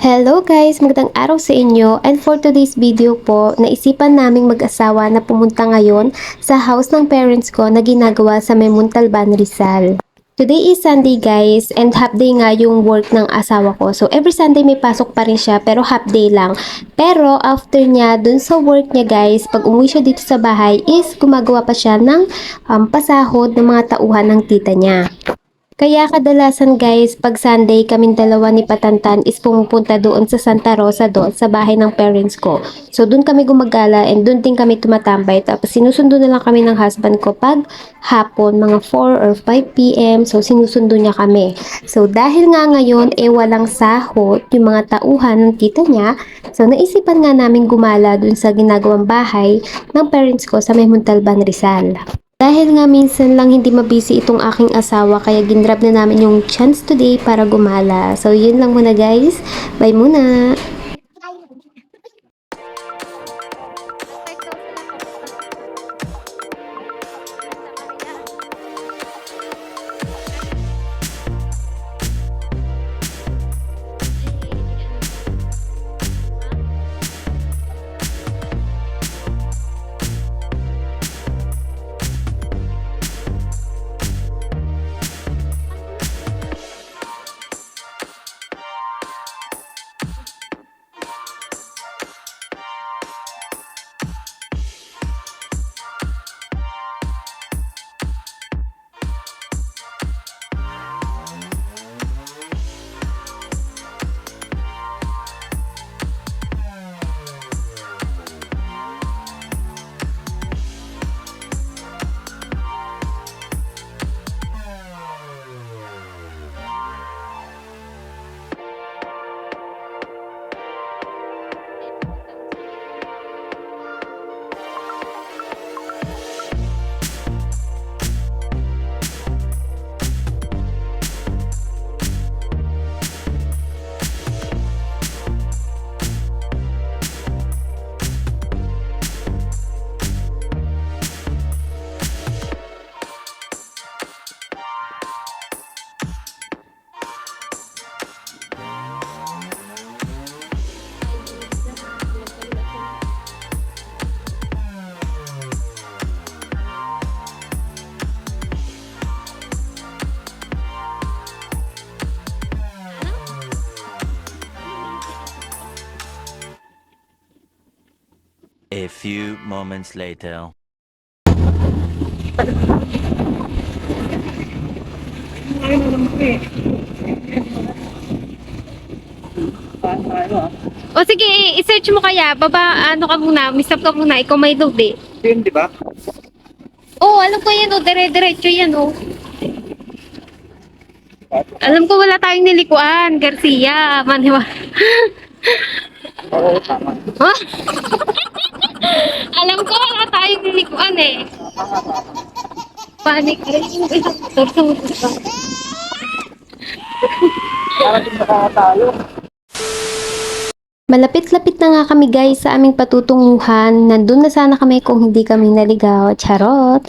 Hello guys! Magandang araw sa inyo and for today's video po, naisipan naming mag-asawa na pumunta ngayon sa house ng parents ko na ginagawa sa may Muntalban, Rizal. Today is Sunday guys and half day nga yung work ng asawa ko. So every Sunday may pasok pa rin siya pero half day lang. Pero after niya dun sa work niya guys, pag umuwi siya dito sa bahay is gumagawa pa siya ng um, pasahod ng mga tauhan ng tita niya. Kaya kadalasan guys, pag Sunday kaming dalawa ni Patantan is pumupunta doon sa Santa Rosa doon sa bahay ng parents ko. So doon kami gumagala and doon din kami tumatambay. Tapos sinusundo na lang kami ng husband ko pag hapon, mga 4 or 5 p.m. So sinusundo niya kami. So dahil nga ngayon eh walang sahot yung mga tauhan ng tita niya, so naisipan nga namin gumala doon sa ginagawang bahay ng parents ko sa may Rizal. Dahil nga minsan lang hindi mabisi itong aking asawa kaya ginrab na namin yung chance today para gumala. So yun lang muna guys. Bye muna. A few moments later. O sige, i-search mo kaya. Baba, ano ka muna, misap ka muna. Ikaw may load eh. Yun, di ba? Oo, oh, alam ko yan o. Dire-diretso yan o. Alam ko wala tayong nilikuan. Garcia, maniwa. Oo, tama. Ha? Alam ko wala tayong nilikuan eh. Panic. Ay, yung isang motor sa motor ka. Para din nakakatayo. Malapit-lapit na nga kami guys sa aming patutunguhan. Nandun na sana kami kung hindi kami naligaw. Charot!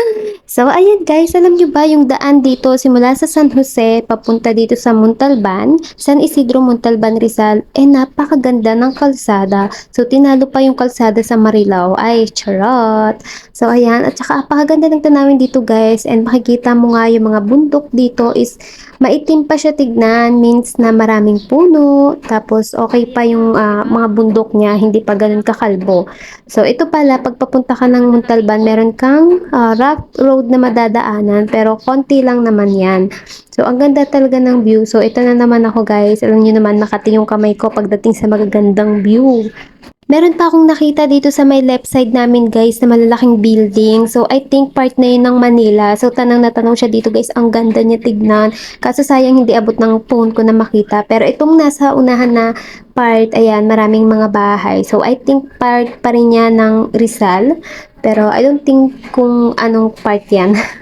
so ayan guys, alam nyo ba yung daan dito simula sa San Jose papunta dito sa Montalban, San Isidro Montalban Rizal, eh napakaganda ng kalsada. So tinalo pa yung kalsada sa Marilao. Ay, charot! So ayan, at saka apakaganda ng tanawin dito guys and makikita mo nga yung mga bundok dito is maitim pa siya tignan, means na maraming puno, tapos okay pa yung ah, mga bundok niya, hindi pa ganun kakalbo. So ito pala, pag papunta ka ng Montalban, meron kang ah, rough road na madadaanan, pero konti lang naman yan. So ang ganda talaga ng view. So ito na naman ako guys, alam niyo naman nakati yung kamay ko pagdating sa magagandang view. Meron pa akong nakita dito sa may left side namin guys na malalaking building. So I think part na yun ng Manila. So tanang na tanong siya dito guys. Ang ganda niya tignan. Kaso sayang hindi abot ng phone ko na makita. Pero itong nasa unahan na part, ayan, maraming mga bahay. So I think part pa rin niya ng Rizal. Pero I don't think kung anong part yan.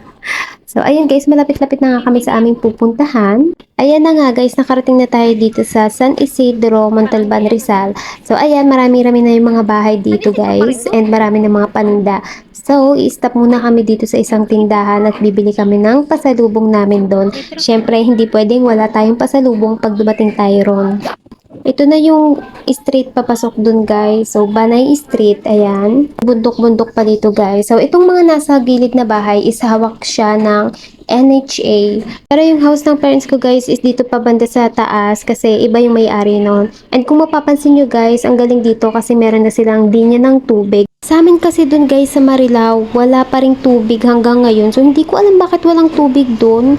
So, ayun guys, malapit-lapit na nga kami sa aming pupuntahan. Ayan na nga guys, nakarating na tayo dito sa San Isidro, Montalban, Rizal. So, ayan, marami-rami na yung mga bahay dito guys. And marami na mga paninda. So, i-stop muna kami dito sa isang tindahan at bibili kami ng pasalubong namin doon. Syempre, hindi pwedeng wala tayong pasalubong pag dumating tayo ron. Ito na yung street papasok dun guys. So, Banay Street, ayan. Bundok-bundok pa dito guys. So, itong mga nasa gilid na bahay is hawak siya ng NHA. Pero yung house ng parents ko guys is dito pa banda sa taas kasi iba yung may-ari nun. And kung mapapansin nyo guys, ang galing dito kasi meron na silang linya ng tubig. Sa amin kasi dun guys sa Marilao, wala pa ring tubig hanggang ngayon. So hindi ko alam bakit walang tubig dun.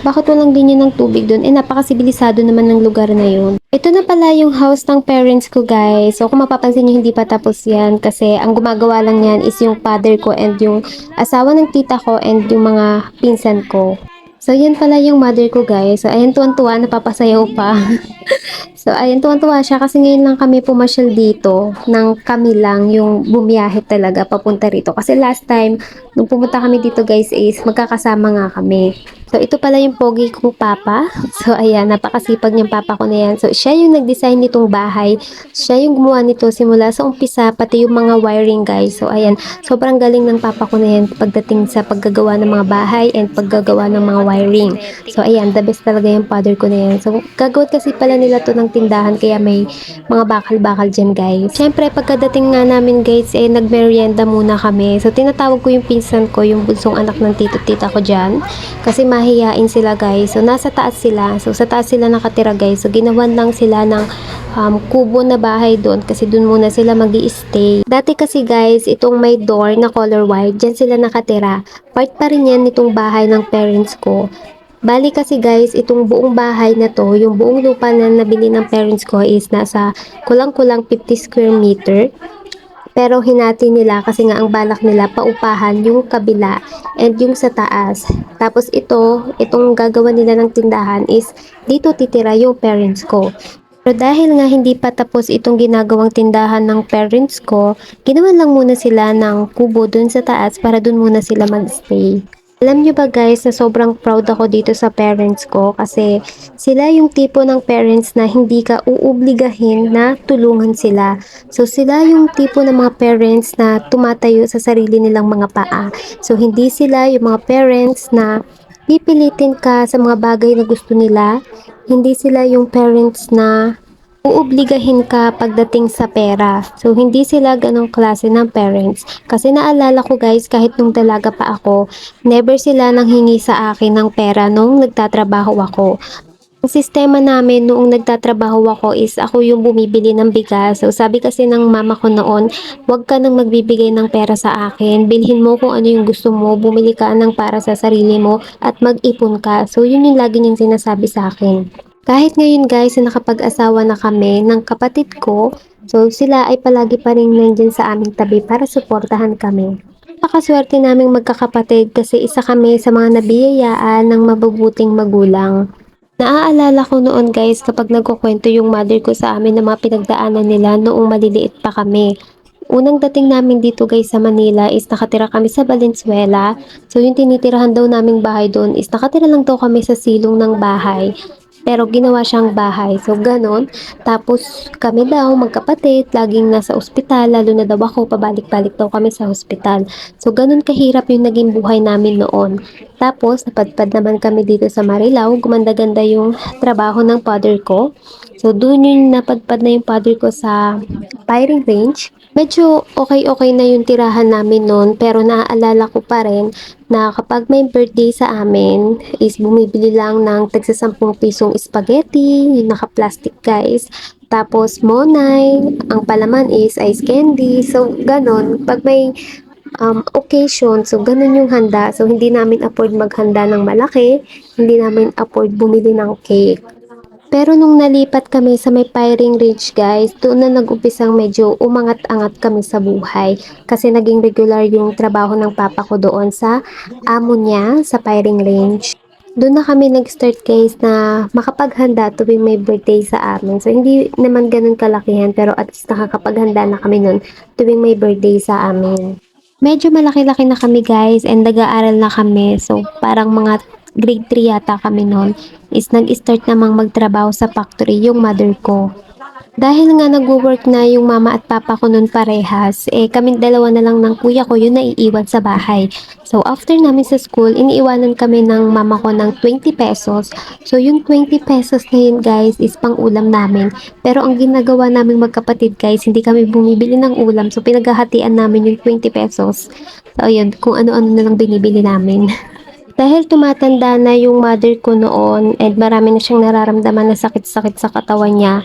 Bakit walang linya ng tubig dun? Eh napakasibilisado naman ng lugar na yun. Ito na pala yung house ng parents ko guys. So kung mapapansin nyo hindi pa tapos yan kasi ang gumagawa lang yan is yung father ko and yung asawa ng tita ko and yung mga pinsan ko. So, yan pala yung mother ko, guys. So, ayan, tuwan-tuwa, napapasayaw pa. so, ayan, tuwan-tuwa siya kasi ngayon lang kami pumasyal dito ng kami lang yung bumiyahe talaga papunta rito. Kasi last time, nung pumunta kami dito, guys, is magkakasama nga kami. So, ito pala yung pogi kong papa. So, ayan, napakasipag niyang papa ko na yan. So, siya yung nag-design nitong bahay. Siya yung gumawa nito simula sa umpisa, pati yung mga wiring, guys. So, ayan, sobrang galing ng papa ko na yan pagdating sa paggagawa ng mga bahay and paggagawa ng mga wiring. So, ayan, the best talaga yung father ko na yan. So, gagawin kasi pala nila to ng tindahan, kaya may mga bakal-bakal dyan, guys. Siyempre, pagkadating nga namin, guys, eh, nagmerienda muna kami. So, tinatawag ko yung pinsan ko, yung bunsong anak ng tito-tita ko dyan. Kasi mahihain sila, guys. So, nasa taas sila. So, sa taas sila nakatira, guys. So, ginawan lang sila ng um, kubo na bahay doon kasi doon muna sila mag stay Dati kasi, guys, itong may door na color white, dyan sila nakatira. Part pa rin yan nitong bahay ng parents ko. Bali kasi guys, itong buong bahay na to, yung buong lupa na nabili ng parents ko is nasa kulang-kulang 50 square meter. Pero hinati nila kasi nga ang balak nila paupahan yung kabila and yung sa taas. Tapos ito, itong gagawa nila ng tindahan is dito titira yung parents ko. Pero dahil nga hindi pa tapos itong ginagawang tindahan ng parents ko, ginawan lang muna sila ng kubo dun sa taas para dun muna sila magstay. Alam nyo ba guys na sobrang proud ako dito sa parents ko kasi sila yung tipo ng parents na hindi ka uubligahin na tulungan sila. So sila yung tipo ng mga parents na tumatayo sa sarili nilang mga paa. So hindi sila yung mga parents na pipilitin ka sa mga bagay na gusto nila. Hindi sila yung parents na uubligahin ka pagdating sa pera. So, hindi sila ganong klase ng parents. Kasi naalala ko guys, kahit nung dalaga pa ako, never sila nang hingi sa akin ng pera nung nagtatrabaho ako. Ang sistema namin noong nagtatrabaho ako is ako yung bumibili ng bigas. So sabi kasi ng mama ko noon, huwag ka nang magbibigay ng pera sa akin. Bilhin mo kung ano yung gusto mo, bumili ka ng para sa sarili mo at mag-ipon ka. So yun yung lagi niyang sinasabi sa akin. Kahit ngayon guys na nakapag-asawa na kami ng kapatid ko, so sila ay palagi pa rin nandyan sa aming tabi para suportahan kami. Napakaswerte naming magkakapatid kasi isa kami sa mga nabiyayaan ng mabubuting magulang. Naaalala ko noon guys kapag nagkukwento yung mother ko sa amin ng mga pinagdaanan nila noong maliliit pa kami. Unang dating namin dito guys sa Manila is nakatira kami sa Valenzuela. So yung tinitirahan daw naming bahay doon is nakatira lang daw kami sa silong ng bahay. Pero ginawa siyang bahay. So, ganon. Tapos, kami daw, magkapatid, laging nasa ospital, lalo na daw ako, pabalik-balik daw kami sa ospital. So, ganon kahirap yung naging buhay namin noon. Tapos, napadpad naman kami dito sa Marilao. Gumanda-ganda yung trabaho ng father ko. So, doon yung napadpad na yung father ko sa firing range. Medyo okay-okay na yung tirahan namin noon pero naaalala ko pa rin na kapag may birthday sa amin is bumibili lang ng tagsa 10 pisong spaghetti, yung naka-plastic guys. Tapos monay, ang palaman is ice candy. So, ganon. Pag may um, occasion, so ganun yung handa. So, hindi namin afford maghanda ng malaki. Hindi namin afford bumili ng cake. Pero nung nalipat kami sa may firing range guys, doon na nag-umpisang medyo umangat-angat kami sa buhay. Kasi naging regular yung trabaho ng papa ko doon sa amo niya sa firing range. Doon na kami nag-start guys na makapaghanda tuwing may birthday sa amin. So hindi naman ganun kalakihan pero at least nakakapaghanda na kami noon tuwing may birthday sa amin. Medyo malaki-laki na kami guys and nag-aaral na kami. So parang mga grade 3 yata kami noon is nag-start namang magtrabaho sa factory yung mother ko. Dahil nga nag-work na yung mama at papa ko nun parehas, eh kaming dalawa na lang ng kuya ko yun naiiwan sa bahay. So after namin sa school, iniiwanan kami ng mama ko ng 20 pesos. So yung 20 pesos na yun guys is pang ulam namin. Pero ang ginagawa namin magkapatid guys, hindi kami bumibili ng ulam. So pinaghahatian namin yung 20 pesos. So ayun, kung ano-ano na lang binibili namin. Dahil tumatanda na yung mother ko noon and marami na siyang nararamdaman na sakit-sakit sa katawan niya.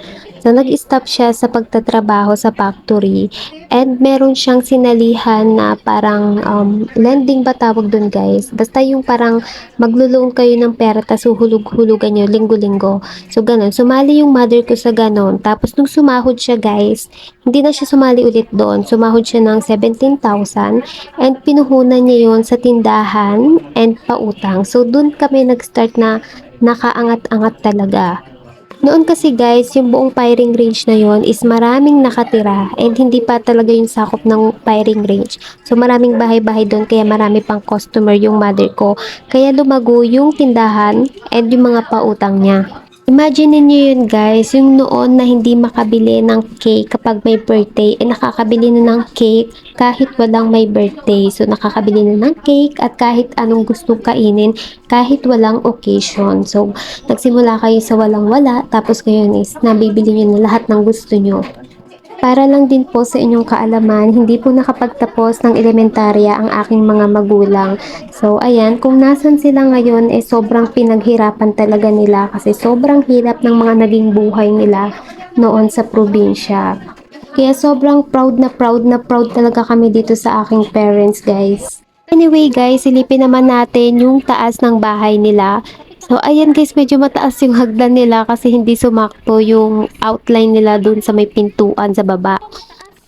So nag-stop siya sa pagtatrabaho sa factory and meron siyang sinalihan na parang um, lending ba tawag dun guys? Basta yung parang maglo-loan kayo ng pera tapos uhulog-hulugan nyo linggo-linggo. So ganun, sumali yung mother ko sa ganun. Tapos nung sumahod siya guys, hindi na siya sumali ulit doon. Sumahod siya ng 17,000 and pinuhunan niya yon sa tindahan and pautang. So dun kami nag-start na nakaangat-angat talaga. Noon kasi guys, yung buong firing range na yon is maraming nakatira and hindi pa talaga yung sakop ng firing range. So maraming bahay-bahay doon kaya marami pang customer yung mother ko. Kaya lumago yung tindahan and yung mga pautang niya. Imagine niyo yun guys, yung noon na hindi makabili ng cake kapag may birthday, eh nakakabili na ng cake kahit walang may birthday. So nakakabili na ng cake at kahit anong gustong kainin kahit walang occasion. So nagsimula kayo sa walang wala tapos ngayon is nabibili niyo na lahat ng gusto niyo. Para lang din po sa inyong kaalaman, hindi po nakapagtapos ng elementarya ang aking mga magulang. So, ayan, kung nasan sila ngayon, eh sobrang pinaghirapan talaga nila kasi sobrang hirap ng mga naging buhay nila noon sa probinsya. Kaya sobrang proud na proud na proud talaga kami dito sa aking parents, guys. Anyway, guys, silipin naman natin yung taas ng bahay nila. So, ayan guys, medyo mataas yung hagdan nila kasi hindi sumakto yung outline nila dun sa may pintuan sa baba.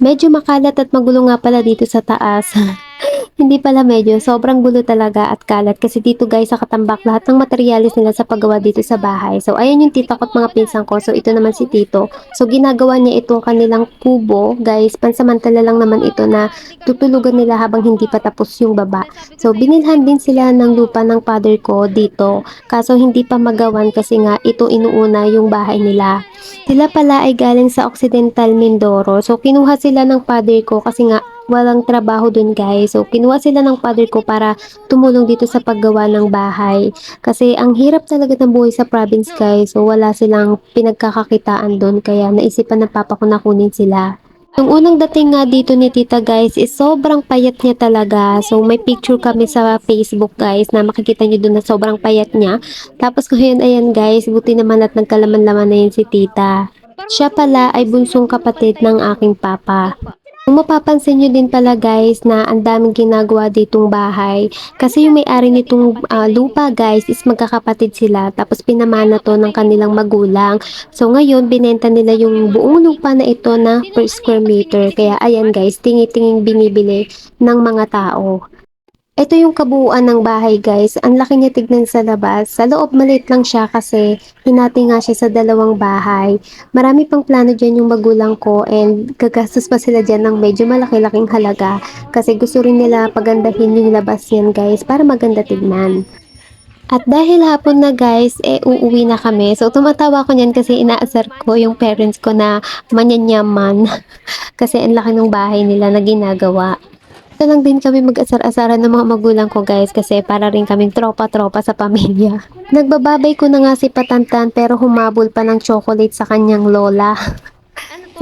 Medyo makalat at magulo nga pala dito sa taas. Hindi pala medyo, sobrang gulo talaga at kalat kasi dito guys sa katambak lahat ng materialis nila sa paggawa dito sa bahay. So ayan yung tita ko at mga pinsan ko. So ito naman si tito. So ginagawa niya itong kanilang kubo guys. Pansamantala lang naman ito na tutulugan nila habang hindi pa tapos yung baba. So binilhan din sila ng lupa ng father ko dito. Kaso hindi pa magawan kasi nga ito inuuna yung bahay nila. Sila pala ay galing sa Occidental Mindoro. So kinuha sila ng father ko kasi nga walang trabaho dun guys. So, kinuha sila ng father ko para tumulong dito sa paggawa ng bahay. Kasi ang hirap talaga ng buhay sa province guys. So, wala silang pinagkakakitaan dun. Kaya naisipan ng papa ko na kunin sila. Yung unang dating nga dito ni tita guys is sobrang payat niya talaga. So may picture kami sa Facebook guys na makikita niyo doon na sobrang payat niya. Tapos ngayon ayan guys, buti naman at nagkalaman-laman na yun si tita. Siya pala ay bunsong kapatid ng aking papa. Kung mapapansin nyo din pala guys na ang daming ginagawa ditong bahay. Kasi yung may-ari nitong ah, lupa guys is magkakapatid sila. Tapos pinamana to ng kanilang magulang. So ngayon binenta nila yung buong lupa na ito na per square meter. Kaya ayan guys, tingi-tinging binibili ng mga tao. Ito yung kabuuan ng bahay guys. Ang laki niya tignan sa labas. Sa loob maliit lang siya kasi hinati nga siya sa dalawang bahay. Marami pang plano dyan yung magulang ko and gagastos pa sila dyan ng medyo malaki-laking halaga kasi gusto rin nila pagandahin yung labas yan guys para maganda tignan. At dahil hapon na guys, eh uuwi na kami. So tumatawa ko niyan kasi inaasar ko yung parents ko na manyanyaman. kasi ang laki ng bahay nila na ginagawa. Ito lang din kami mag-asar-asaran ng mga magulang ko guys kasi para rin kaming tropa-tropa sa pamilya. Nagbababay ko na nga si Patantan pero humabol pa ng chocolate sa kanyang lola.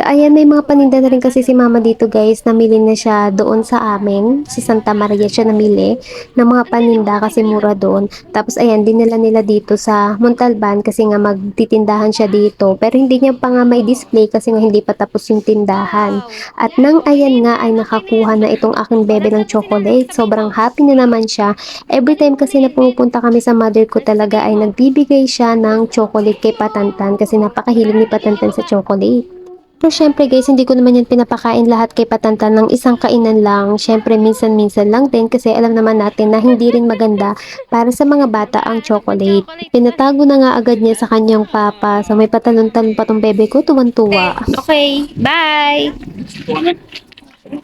Ayan, may mga paninda na rin kasi si mama dito guys. Namili na siya doon sa amin. Si Santa Maria siya namili ng mga paninda kasi mura doon. Tapos ayan, dinala nila dito sa Montalban kasi nga magtitindahan siya dito. Pero hindi niya pa nga may display kasi nga hindi pa tapos yung tindahan. At nang ayan nga ay nakakuha na itong aking bebe ng chocolate. Sobrang happy na naman siya. Every time kasi na pumupunta kami sa mother ko talaga ay nagbibigay siya ng chocolate kay Patantan kasi napakahilig ni Patantan sa chocolate. Pero syempre guys, hindi ko naman yan pinapakain lahat kay Patantan ng isang kainan lang. Syempre minsan-minsan lang din kasi alam naman natin na hindi rin maganda para sa mga bata ang chocolate. Pinatago na nga agad niya sa kanyang papa. So may patalon-talon pa tong bebe ko, tuwan-tuwa. Okay, bye!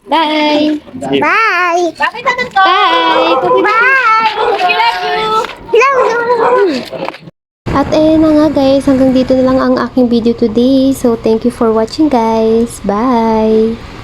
Bye! Bye! Bakit naman to? Bye! Bye! We love you! Love you! At ayun na nga guys, hanggang dito na lang ang aking video today. So thank you for watching guys. Bye!